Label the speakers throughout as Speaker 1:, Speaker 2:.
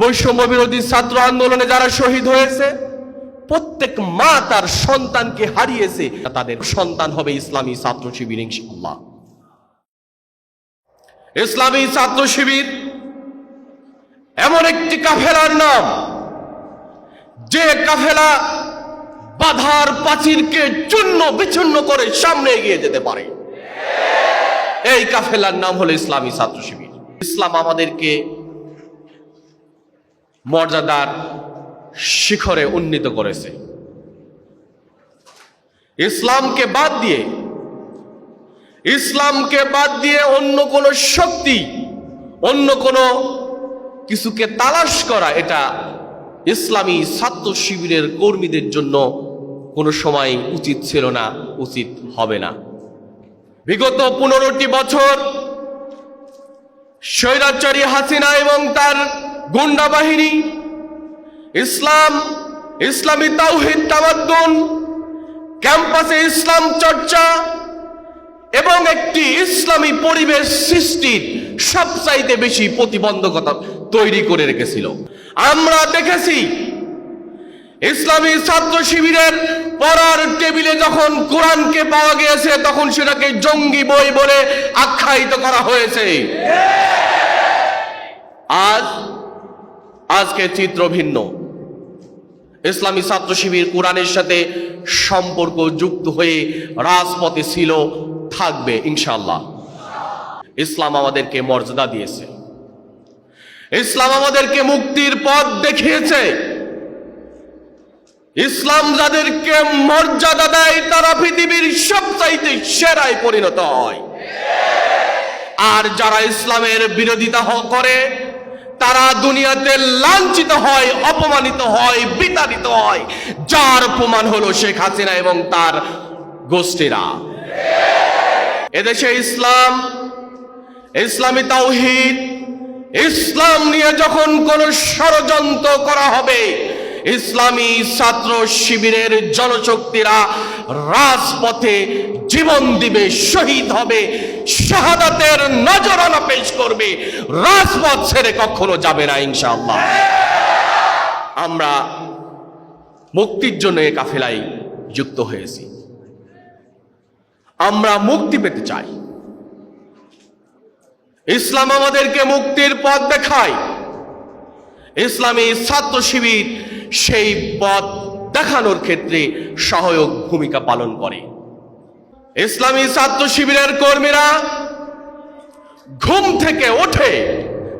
Speaker 1: বৈষম্য বিরোধী ছাত্র আন্দোলনে যারা শহীদ হয়েছে, প্রত্যেক মা তার সন্তানকে হারিয়েছে, তাদের সন্তান হবে ইসলামী ছাত্র শিবির, ইনশাআল্লাহ। ইসলামী ছাত্র শিবির এমন একটি কাফেলার নাম, যে কাফেলা বাধার প্রাচীরকে চূর্ণ বিচ্ছিন্ন করে সামনে এগিয়ে যেতে পারে। এই কাফেলার নাম হলো ইসলামী ছাত্র শিবির। ইসলাম আমাদেরকে মর্যাদার শিখরে উন্নীত করেছে। ইসলামকে বাদ দিয়ে, ইসলামকে বাদ দিয়ে অন্য কোনো শক্তি, অন্য কোনো কিছুকে তালাশ করা, এটা ইসলামী ছাত্র শিবিরের কর্মীদের জন্য কোনো সময় উচিত ছিল না, উচিত হবে না। বিগত পনেরোটি বছর স্বৈরাচারী হাসিনা এবং তার গুন্ডা বাহিনী ইসলাম, ইসলামী তাওহিদ তামাদ্দুন, ক্যাম্পাসে ইসলাম চর্চা এবং একটি ইসলামী পরিবেশ সৃষ্টির সবচাইতে বেশি প্রতিবন্ধকতা তৈরি করে রেখেছিল। আমরা দেখেছি, ইসলামী ছাত্র শিবিরের পড়ার টেবিলে যখন কোরআনকে পাওয়া গিয়েছে, তখন সেটাকে জঙ্গি বই বলে আখ্যায়িত করা হয়েছে। আজ আজকে চিত্র ভিন্ন। ইসলামী ছাত্র শিবির কোরআনের সাথে সম্পর্ক যুক্ত হয়ে রাজপথে ছিল, থাকবে ইনশাল্লাহ ইসলাম আমাদেরকে মর্যাদা দিয়েছে। ইসলাম আমাদেরকে মুক্তির পথ দেখিয়েছে। ইসলাম যাদেরকে মর্যাদা দেয়, তারা পৃথিবীর সবচাইতে সেরায় পরিণত হয়। আর যারা ইসলামের বিরোধিতা করে তারা দুনিয়াতে লাঞ্ছিত হয়, অপমানিত হয়, বিতাড়িত হয়। যার প্রমাণ হলো শেখ হাসিনা এবং তার গোষ্ঠীরা। এদেশে ইসলাম, ইসলামী তাওহিদ, ইসলাম নিয়ে যখন কোন ষড়যন্ত্র করা হবে ইসলামী ছাত্র শিবিরের জনশক্তিরা রাজপথে জীবন দিবে, শহীদ হবে, শাহাদাতের নজরানা পেশ করবে। রাজপথ ছেড়ে কখনো যাবে না, ইনশাআল্লাহ। আমরা মুক্তির জন্য এ কাফেলায় যুক্ত হয়েছি। আমরা মুক্তি পেতে চাই। ইসলাম আমাদেরকে মুক্তির পথ দেখায়। ইসলামী ছাত্র শিবির সেই পথ দেখানোর ক্ষেত্রে সহায়ক ভূমিকা পালন করে। ইসলামী ছাত্র শিবিরের কর্মীরা ঘুম থেকে ওঠে।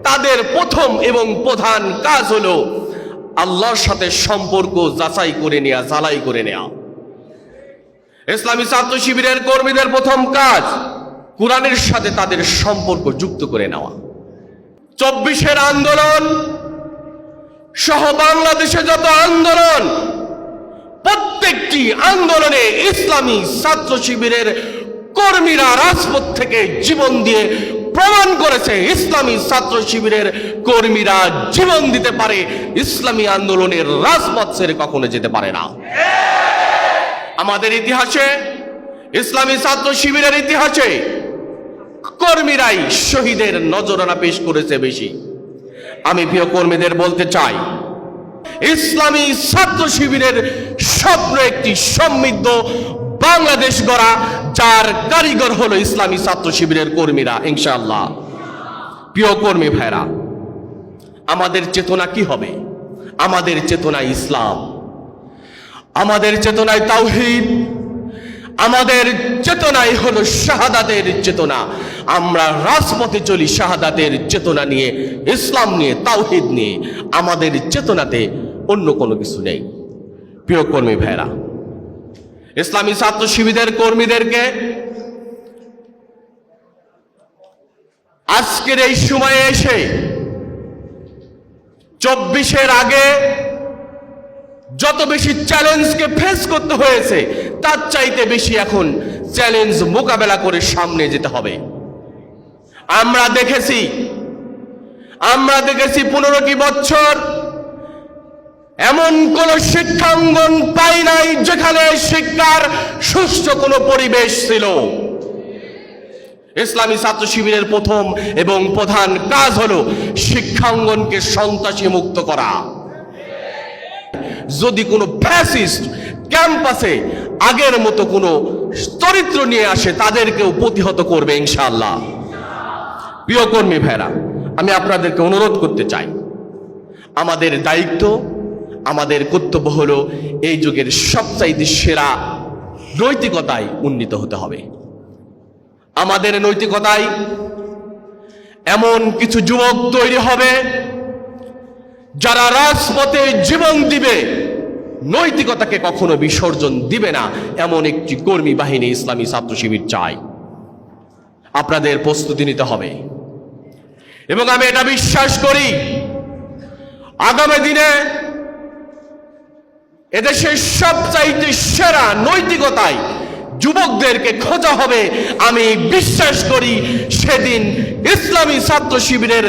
Speaker 1: তাদের প্রথম এবং প্রধান কাজ হলো আল্লাহর সাথে সম্পর্ক যাচাই করে নেওয়া জ্বালাই করে নেওয়া ইসলামী ছাত্র শিবিরের কর্মীদের প্রথম কাজ কোরআনের সাথে তাদের সম্পর্ক যুক্ত করে নেওয়া। চব্বিশের আন্দোলন সহ বাংলাদেশে যত আন্দোলন, প্রত্যেকটি আন্দোলনে ইসলামী ছাত্র শিবিরের কর্মীরা রাজপথ থেকে জীবন দিয়ে প্রমাণ করেছে, ইসলামী ছাত্র শিবিরের কর্মীরা জীবন দিতে পারে, ইসলামী আন্দোলনের রাজপথ ছেড়ে কখনো যেতে পারে না। আমাদের ইতিহাসে, ইসলামী ছাত্র শিবিরের ইতিহাসে কর্মীরাই শহীদের নজরানা পেশ করেছে বেশি। আমি প্রিয় কর্মীদের বলতে চাই, ইসলামী ছাত্র শিবিরের স্বপ্ন একটি সমৃদ্ধ বাংলাদেশ গড়া, যার কারিগর হলো ইসলামী ছাত্র শিবিরের কর্মীরা, ইনশাআল্লাহ। প্রিয় কর্মী ভাইরা, আমাদের চেতনা কি হবে? আমাদের চেতনা ইসলাম, আমাদের চেতনায় তাওহীদ আমাদের চেতনাই হলো শাহাদাতের চেতনা। আমরা রাজপথে চলি শাহাদাতের চেতনা নিয়ে, ইসলাম নিয়ে, তাওহিদ নিয়ে। আমাদের চেতনাতে অন্য কোনো কিছু নেই। প্রিয় কর্মী ভাইরা ইসলামী ছাত্র শিবিরের কর্মীদেরকে আজকের এই সময়ে এসে চব্বিশের আগে যত বেশি চ্যালেঞ্জকে ফেস করতে হয়েছে, তার চাইতে বেশি এখন চ্যালেঞ্জ মোকাবেলা করে সামনে যেতে হবে। আমরা দেখেছি আমরা দেখেছি পনেরোটি বছর এমন কোন শিক্ষাঙ্গন পাই নাই যেখানে শিক্ষার সুষ্ঠু কোনো পরিবেশ ছিল। ইসলামী ছাত্র শিবিরের প্রথম এবং প্রধান কাজ হল শিক্ষাঙ্গনকে সন্ত্রাসী মুক্ত করা। যদি কোনো ফ্যাসিস্ট ক্যাম্পাসে আগের মতো কোনো চরিত্র নিয়ে আসে, তাদেরকেও প্রতিহত করবে ইনশাআল্লাহ। প্রিয় কর্মী ভাইরা, আমি আপনাদেরকে অনুরোধ করতে চাই। আমাদের দায়িত্ব, আমাদের কর্তব্য হলো এই যুগের সবচাইতে সেরা নৈতিকতায় উন্নীত হতে হবে। আমাদের নৈতিকতায় এমন কিছু যুবক তৈরি হবে যারা রাজপথে জীবন দিবে, নৈতিকতাকে কখনো বিসর্জন দিবে না, এমন একটি কর্মী বাহিনী ইসলামী ছাত্র শিবির চাই আপনাদের প্রস্তুতি নিতে হবে। এবং আমি এটা বিশ্বাস করি, আগামী দিনে এদেশের সবচাইতে সেরা নৈতিকতায় যুবকদেরকে খোঁজা হবে, আমি বিশ্বাস করি সেদিন ইসলামী ছাত্র শিবিরের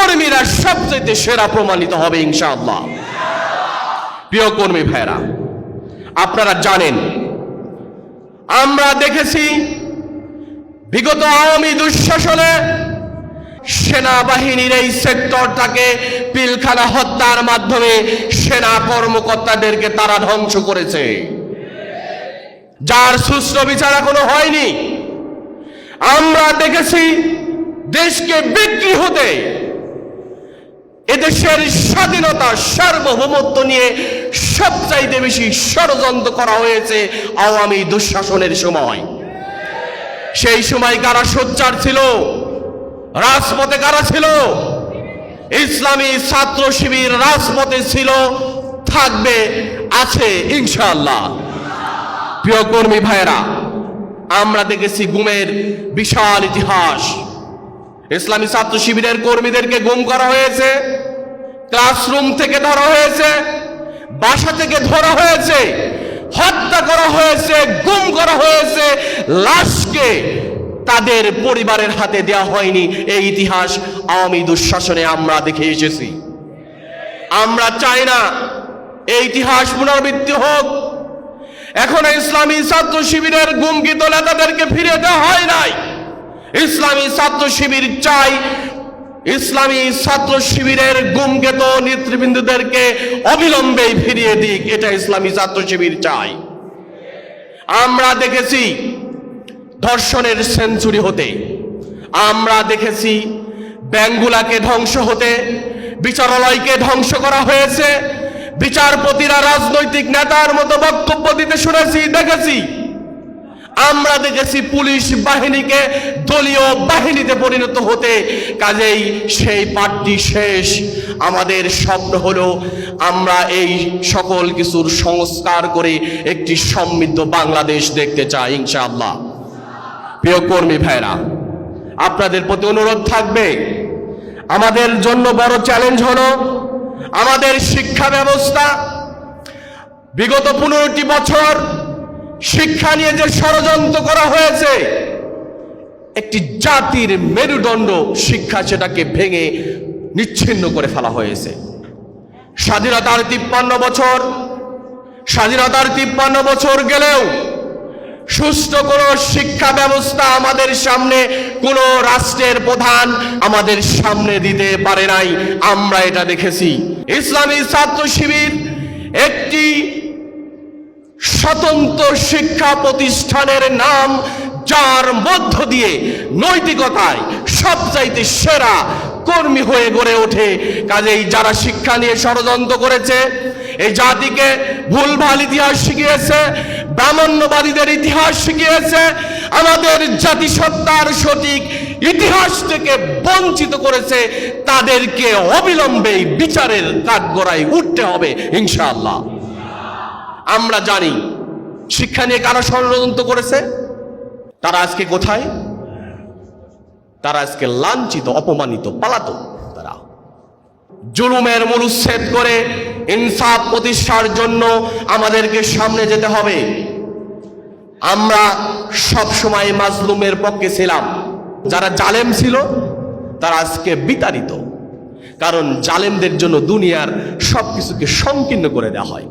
Speaker 1: কর্মীরা সবচাইতে সেরা প্রমাণিত হবে ইনশাআল্লাহ। প্রিয় কর্মী ভাইরা আপনারা জানেন, আমরা দেখেছি বিগত আওয়ামী দুঃশাসনে সেনাবাহিনীর এই সেক্টরটাকে পিলখানা হত্যার মাধ্যমে সেনা কর্মকর্তাদেরকে তারা ধ্বংস করেছে। যার সুষ্ঠু বিচার এখনও হয়নি। আমরা দেখেছি দেশকে বিক্রি হতে এদেশের স্বাধীনতা সার্বভৌমত্ব নিয়ে সবচাইতে বেশি ষড়যন্ত্র করা হয়েছে আওয়ামী দুঃশাসনের সময়। সেই সময় কারা সোচ্চার ছিল? রাজপথে কারা ছিল? ইসলামী ছাত্র শিবির রাজপথে ছিল, থাকবে, আছে ইনশাল্লাহ প্রিয় কর্মী ভাইয়েরা, আমরা দেখেছি গুমের বিশাল ইতিহাস। ইসলামী ছাত্র শিবিরের কর্মীদেরকে গুম করা হয়েছে। ক্লাসরুম থেকে ধরা হয়েছে, বাসা থেকে ধরা হয়েছে, হত্যা করা হয়েছে, গুম করা হয়েছে, লাশকে তাদের পরিবারের হাতে দেওয়া হয়নি। এই ইতিহাস আওয়ামী দুঃশাসনে আমরা দেখে এসেছি। আমরা চাই না এই ইতিহাস পুনরাবৃত্তি হোক। এখন ইসলামী ছাত্র শিবিরের গুমকিত তাদেরকে ফিরে দেওয়া হয় নাই। ইসলামী ছাত্র শিবির চাই ইসলামী ছাত্র শিবিরের গুমকেত নেতৃবৃন্দদেরকে অবিলম্বে ফিরিয়ে দিক, এটা ইসলামী ছাত্র শিবির চাই আমরা দেখেছি ধর্ষণের সেঞ্চুরি হতে, আমরা দেখেছি ব্যাঙ্গুলাকে ধ্বংস হতে, বিচারালয়কে ধ্বংস করা হয়েছে, বিচারপতিরা রাজনৈতিক নেতার মতো বক্তব্য দিতে শুনেছি, দেখেছি। আমরা দেখেছি পুলিশ বাহিনীকে দলীয় বাহিনীতে পরিণত হতে। কাজেই সেই পাঠটি শেষ। আমাদের স্বপ্ন হলো আমরা এই সকল কিছুর সংস্কার করে একটি সমৃদ্ধ বাংলাদেশ দেখতে চাই, ইনশাআল্লাহ। প্রিয় কর্মী ভাইরা, আপনাদের প্রতি অনুরোধ থাকবে, আমাদের জন্য বড় চ্যালেঞ্জ হলো আমাদের শিক্ষা ব্যবস্থা। বিগত পনেরোটি বছর শিক্ষা নিয়ে যে ষড়যন্ত্র করা হয়েছে, একটি জাতির মেরুদণ্ড শিক্ষা সেটাকে ভেঙে নিচ্ছিন্ন করে ফেলা হয়েছে। স্বাধীনতার তিপ্পান্ন বছর, স্বাধীনতার তিপ্পান্ন বছর গেলেও সুস্থ কোনো শিক্ষা ব্যবস্থা আমাদের সামনে, কোনো রাষ্ট্রের প্রধান আমাদের সামনে দিতে পারে নাই। আমরা এটা দেখেছি। ইসলামী ছাত্র শিবির একটি স্বতন্ত্র শিক্ষা প্রতিষ্ঠানের নাম, যার মধ্য দিয়ে নৈতিকতায় সবচাইতে সেরা কর্মী হয়ে গড়ে ওঠে। কাজেই যারা শিক্ষা নিয়ে ষড়যন্ত্র করেছে, এই জাতিকে ভুলভাল ইতিহাস শিখিয়েছে, ব্রাহ্মণ্যবাদীদের ইতিহাস শিখিয়েছে, আমাদের জাতিসত্তার সঠিক ইতিহাস থেকে বঞ্চিত করেছে, তাদেরকে অবিলম্বে বিচারের কাঠগড়ায় উঠতে হবে, ইনশাআল্লাহ। আমরা জানি। শিক্ষা নিয়ে কারা ষড়যন্ত্র করেছে? তারা আজকে কোথায়? তারা আজকে লাঞ্ছিত, অপমানিত, পালাত। তারা জুলুমের মূলচ্ছেদ করে ইনসাফ প্রতিষ্ঠার জন্য আমাদেরকে সামনে যেতে হবে। আমরা সব সময় মাজলুমের পক্ষে ছিলাম। যারা জালেম ছিল, তারা আজকে বিতাড়িত। কারণ জালেমদের জন্য দুনিয়ার সব কিছুকে সংকীর্ণ করে দেওয়া হয়।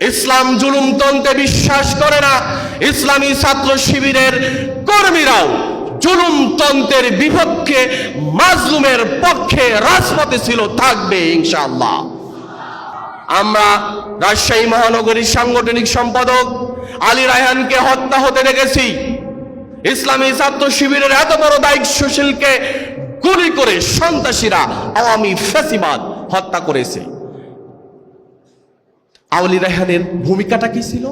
Speaker 1: ইসলাম জুলুমতন্ত্রে বিশ্বাস করে না। ইসলামী ছাত্র শিবিরের কর্মীরাও জুলুমতন্ত্রের বিপক্ষে, মাজলুমের পক্ষে রাজপথে ছিল, থাকবে ইনশাআল্লাহ। আমরা রাজশাহী মহানগরীর সাংগঠনিক সম্পাদক আলী রায়হানকে হত্যা হতে দেখেছি। ইসলামী ছাত্র শিবিরের এত বড় দায়িত্বশীলকে গুলি করে সন্ত্রাসীরা আওয়ামী ফেসিবাদ হত্যা করেছে। আলী রায়হানের ভূমিকাটা কি ছিল?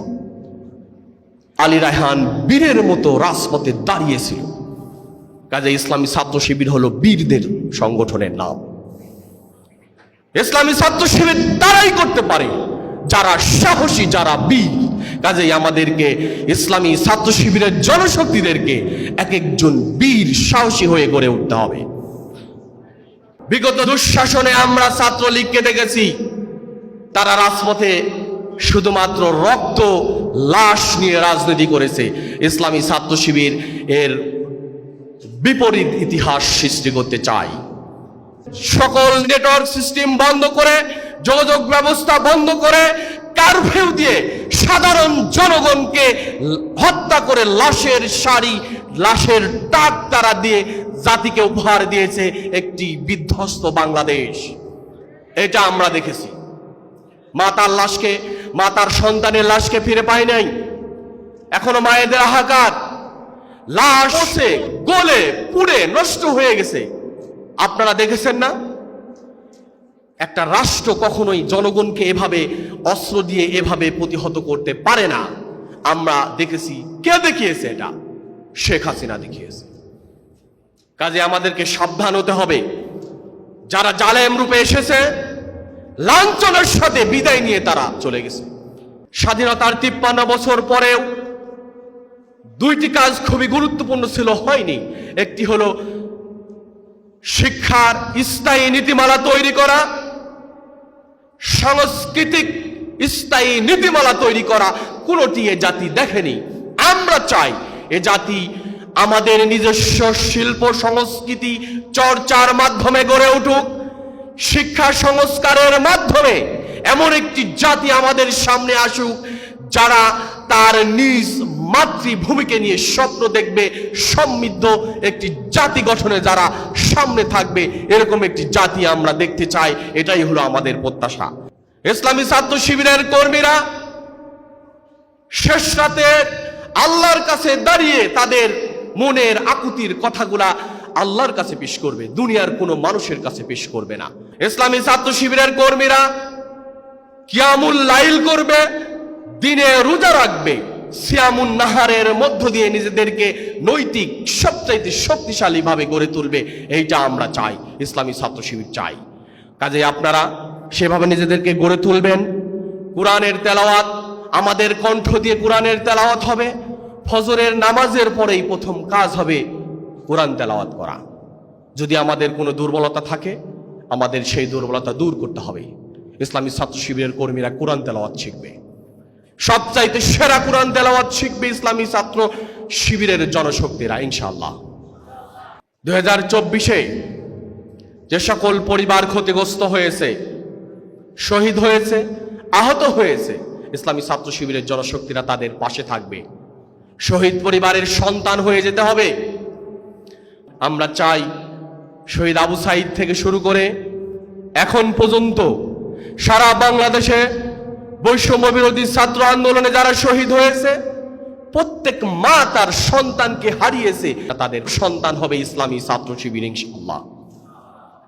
Speaker 1: আলী রায়হান বীরের মতো রাজপথে দাঁড়িয়েছিল। কাজে ইসলামী ছাত্র শিবির হলো বীরদের সংগঠনের নাম। ইসলামী ছাত্র শিবির তারাই করতে পারে, যারা সাহসী, যারা বীর। কাজেই আমাদেরকে ইসলামী ছাত্র শিবিরের জনশক্তিদেরকে এক একজন বীর সাহসী হয়ে গড়ে উঠতে হবে। বিগত দুঃশাসনে আমরা ছাত্রলীগকে দেখেছি তারা রাজপথে শুধুমাত্র রক্ত, লাশ নিয়ে রাজনীতি করেছে। ইসলামী ছাত্র শিবির এর বিপরীত ইতিহাস সৃষ্টি করতে চায়। সকল নেটওয়ার্ক সিস্টেম বন্ধ করে, যোগাযোগ ব্যবস্থা বন্ধ করে, কারফিউ দিয়ে সাধারণ জনগণকে হত্যা করে লাশের শাড়ি লাশের টাক তারা দিয়ে জাতিকে উপহার দিয়েছে একটি বিধ্বস্ত বাংলাদেশ। এটা আমরা দেখেছি। মাতার লাশকে মাতার সন্তানের লাশকে ফিরে পায় নাই। এখনও মায়েদের হাহাকার লাশ গলে, পুড়ে, নষ্ট হয়ে গেছে। আপনারা দেখেছেন না? একটা রাষ্ট্র কখনোই জনগণকে এভাবে অস্ত্র দিয়ে এভাবে প্রতিহত করতে পারে না। আমরা দেখেছি, কে দেখিয়েছে এটা? শেখ হাসিনা দেখিয়েছে। কাজে আমাদেরকে সাবধান হতে হবে। যারা জালেম রূপে এসেছে লাঞ্ছনের সাথে বিদায় নিয়ে তারা চলে গেছে। স্বাধীনতার তিপ্পান্ন বছর পরেও দুইটি কাজ খুবই গুরুত্বপূর্ণ ছিল, হয়নি। একটি হলো শিক্ষার স্থায়ী নীতিমালা তৈরি করা, সাংস্কৃতিক স্থায়ী নীতিমালা তৈরি করা, কোনোটি এ জাতি দেখেনি। আমরা চাই এ জাতি আমাদের নিজস্ব শিল্প, সংস্কৃতি, চর্চার মাধ্যমে গড়ে উঠুক। শিক্ষা সংস্কারের মাধ্যমে এমন একটি জাতি আমাদের সামনে আসুক, যারা তার নিজ মাতৃভূমিকে নিয়ে স্বপ্ন দেখবে, সমৃদ্ধ একটি জাতি গঠনে যারা সামনে থাকবে, এরকম একটি জাতি আমরা দেখতে চাই, এটাই হলো আমাদের প্রত্যাশা। ইসলামী ছাত্র শিবিরের কর্মীরা শেষ রাতে আল্লাহর কাছে দাঁড়িয়ে তাদের মনের আকুতির কথাগুলা আল্লাহর কাছে পেশ করবে, দুনিয়ার কোনো মানুষের কাছে পেশ করবে না। ইসলামী ছাত্র শিবিরের কর্মীরা কিয়ামুল লাইল করবে, দিনে রোজা রাখবে, সিয়ামুন নাহারের মধ্য দিয়ে নিজেদেরকে নৈতিক, সবচাইতে শক্তিশালী ভাবে গড়ে তুলবে। এইটা আমরা চাই, ইসলামী ছাত্র শিবির চাই। কাজে আপনারা সেভাবে নিজেদেরকে গড়ে তুলবেন। কোরআনের তেলাওয়াত, আমাদের কণ্ঠ দিয়ে কোরআনের তেলাওয়াত হবে। ফজরের নামাজের পরেই প্রথম কাজ হবে কোরআন তেলাওয়াত করা। যদি আমাদের কোনো দুর্বলতা থাকে আমাদের সেই দুর্বলতা দূর করতে হবে। ইসলামী ছাত্র শিবিরের কর্মীরা কোরআন তেলাওয়াত শিখবে। সবচাইতে সেরা কোরআন তেলাওয়াত শিখবে ইসলামী ছাত্র শিবিরের জনশক্তিরা, ইনশাআল্লাহ। দুই হাজার চব্বিশে যে সকল পরিবার ক্ষতিগ্রস্ত হয়েছে, শহীদ হয়েছে, আহত হয়েছে, ইসলামী ছাত্র শিবিরের জনশক্তিরা তাদের পাশে থাকবে। শহীদ পরিবারের সন্তান হয়ে যেতে হবে। আমরা চাই শহীদ আবু সাইদ থেকে শুরু করে এখন পর্যন্ত সারা বাংলাদেশে বৈষম্য বিরোধী ছাত্র আন্দোলনে যারা শহীদ হয়েছে, প্রত্যেক মা তার সন্তানকে হারিয়েছে। তাদের সন্তান হবে ইসলামী ছাত্র শিবির, ইনশাআল্লাহ।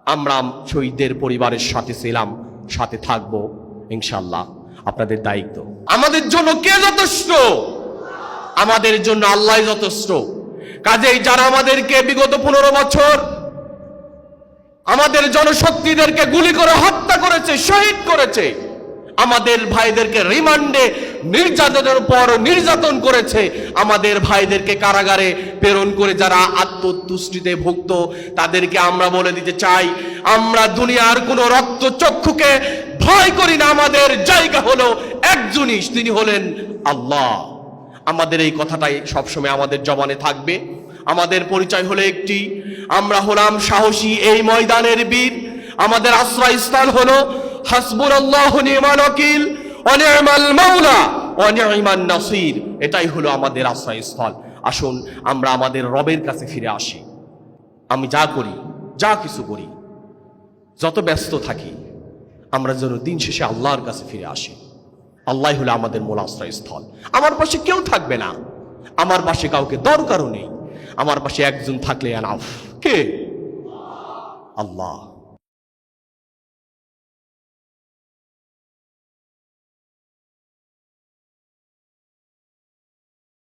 Speaker 1: আমরা শহীদদের পরিবারের সাথে ছিলাম, সাথে থাকব ইনশাল্লাহ আপনাদের দায়িত্ব। আমাদের জন্য কে যথেষ্ট? আমাদের জন্য আল্লাহ যথেষ্ট। কাজেই যারা আমাদেরকে বিগত পনেরো বছর আমাদের জনশক্তিদেরকে গুলি করে হত্যা করেছে, শহীদ করেছে। আমাদের ভাইদেরকে রিমান্ডে নির্যাতনের পর নির্যাতন করেছে। আমাদের ভাইদেরকে কারাগারে প্রেরণ করে যারা আত্মতুষ্টিতে ভুক্ত, তাদেরকে আমরা বলে দিতে চাই, আমরা দুনিয়ার কোনো রক্ত চক্ষুকে ভয় করি না। আমাদের জায়গা হলো একজনই তিনি হলেন আল্লাহ। আমাদের এই কথাটাই সবসময় আমাদের জবানে থাকবে। আমাদের পরিচয় হলো একটি আমরা হলাম সাহসী এই ময়দানের বীর। আমাদের আশ্রয়স্থল হলো হাসবুর আল্লাহ নিমান অনিয়মাল মাওলা অনিয়মান নাসির। এটাই হলো আমাদের আশ্রয়স্থল। আসুন, আমরা আমাদের রবের কাছে ফিরে আসি। আমি যা করি, যা কিছু করি, যত ব্যস্ত থাকি, আমরা যেন দিন শেষে আল্লাহর কাছে ফিরে আসি। আল্লাহ হলো আমাদের মূল আশ্রয়স্থল। আমার পাশে কেউ থাকবে না। আমার পাশে কাউকে দরকারও নেই। আমার পাশে একজন থাকলে আনাফ কে? আল্লাহ।